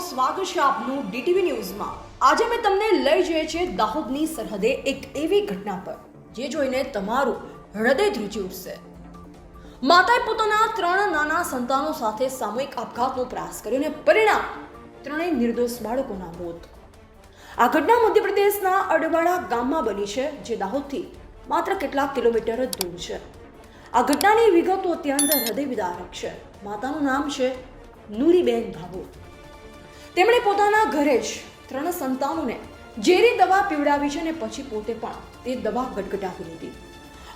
સ્વાગત છે આપનું ડીટીવી ન્યૂઝમાં. આજે મેં તમને લઈ જઈએ છીએ દાહોદની સરહદે એક એવી ઘટના પર, જે જોઈને તમારું હૃદય ધ્રુજી ઉઠશે. માતાએ પોતાના ત્રણ નાના સંતાનો સાથે સામૂહિક આપઘાતનો પ્રયાસ કર્યો અને પરિણામ ત્રણેય નિર્દોષ બાળકોના મોત. આ ઘટના મધ્યપ્રદેશના અડવાડા ગામમાં બની છે, જે દાહોદથી માત્ર કેટલાક કિલોમીટર દૂર છે. આ ઘટનાની વિગતો અત્યંત હૃદય વિદારક છે. માતાનું નામ છે નૂરીબેન ભાભોર તેમણે પોતાના ઘરે જ ત્રણ સંતાનોને ઝેરી દવા પીવડાવી છે અને પછી પોતે પણ તે દવા ગટગટાવી લીધી.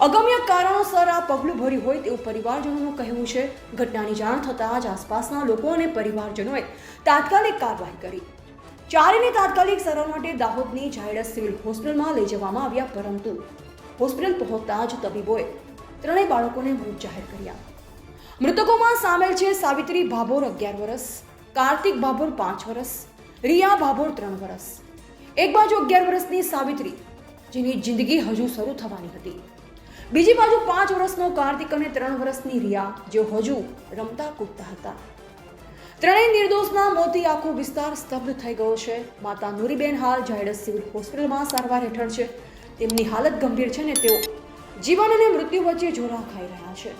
અગમ્ય કારણોસર આ પગલું ભર્યું હોય તેવું પરિવારજનોનું કહેવું છે. ઘટનાની જાણ થતાં જ આસપાસના લોકો અને પરિવારજનોએ તાત્કાલિક કાર્યવાહી કરી. ચારેને તાત્કાલિક સારવાર માટે દાહોદની ઝાયડસ સિવિલ હોસ્પિટલમાં લઈ જવામાં આવ્યા પરંતુ હોસ્પિટલ પહોંચતા જ તબીબોએ ત્રણેય બાળકોને મૃત જાહેર કર્યા. મૃતકોમાં સામેલ છે સાવિત્રી ભાભોર અગિયાર વર્ષ કાર્તિક ભાભોર પાંચ વર્ષ રિયા ભાભોર ત્રણ વર્ષ એક બાજુ અગિયાર વર્ષની સાવિત્રી, જેની જિંદગી હજુ શરૂ થવાની હતી. બીજી બાજુ પાંચ વર્ષનો કાર્તિક અને ત્રણ વર્ષની રિયા, જેઓ હજુ રમતા કૂદતા હતા. ત્રણેય નિર્દોષના મોતી આખો વિસ્તાર સ્તબ્ધ થઈ ગયો છે. માતા નુરીબેન હાલ ઝાયડસ સિવિલ હોસ્પિટલમાં સારવાર હેઠળ છે. તેમની હાલત ગંભીર છે ને તેઓ જીવન અને મૃત્યુ વચ્ચે જોરા ખાઈ રહ્યા છે.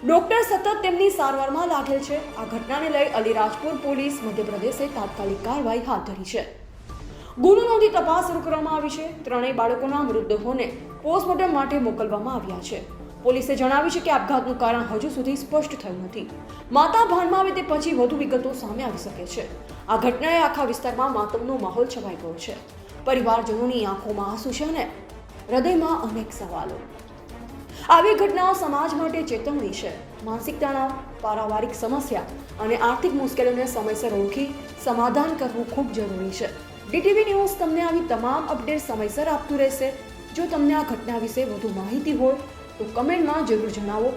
ડોક્ટર સતત તેમની સારવારમાં લાગેલ છે. આ ઘટનાને લઈ અલીરાજપુર પોલીસ મધ્યપ્રદેશે તાત્કાલિક કાર્યવાહી હાથ ધરી છે. ગુનો નોંધી તપાસ શરૂ કરવામાં આવી છે. ત્રણેય બાળકોના મૃતદેહોને પોસ્ટમોર્ટમ માટે મોકલવામાં આવ્યા છે. પોલીસે જણાવ્યું છે કે આપઘાતનું કારણ હજુ સુધી સ્પષ્ટ થયું નથી. માતા ભાનમાં આવે તે પછી વધુ વિગતો સામે આવી શકે છે. આ ઘટનાએ આખા વિસ્તારમાં માતમનો માહોલ છવાઈ ગયો છે. પરિવારજનોની આંખોમાં આંસુ છે અને હૃદયમાં અનેક સવાલો. આવી ઘટનાઓ સમાજ માટે ચેતવણી છે. માનસિક તણાવ પારિવારિક સમસ્યા અને આર્થિક મુશ્કેલીઓને સમયસર ઓળખી સમાધાન કરવું ખૂબ જરૂરી છે. ડીટીવી ન્યૂઝ તમને આવી તમામ અપડેટ સમયસર આપતું રહેશે. જો તમને આ ઘટના વિશે વધુ માહિતી હોય, તો કમેન્ટમાં જરૂર જણાવો.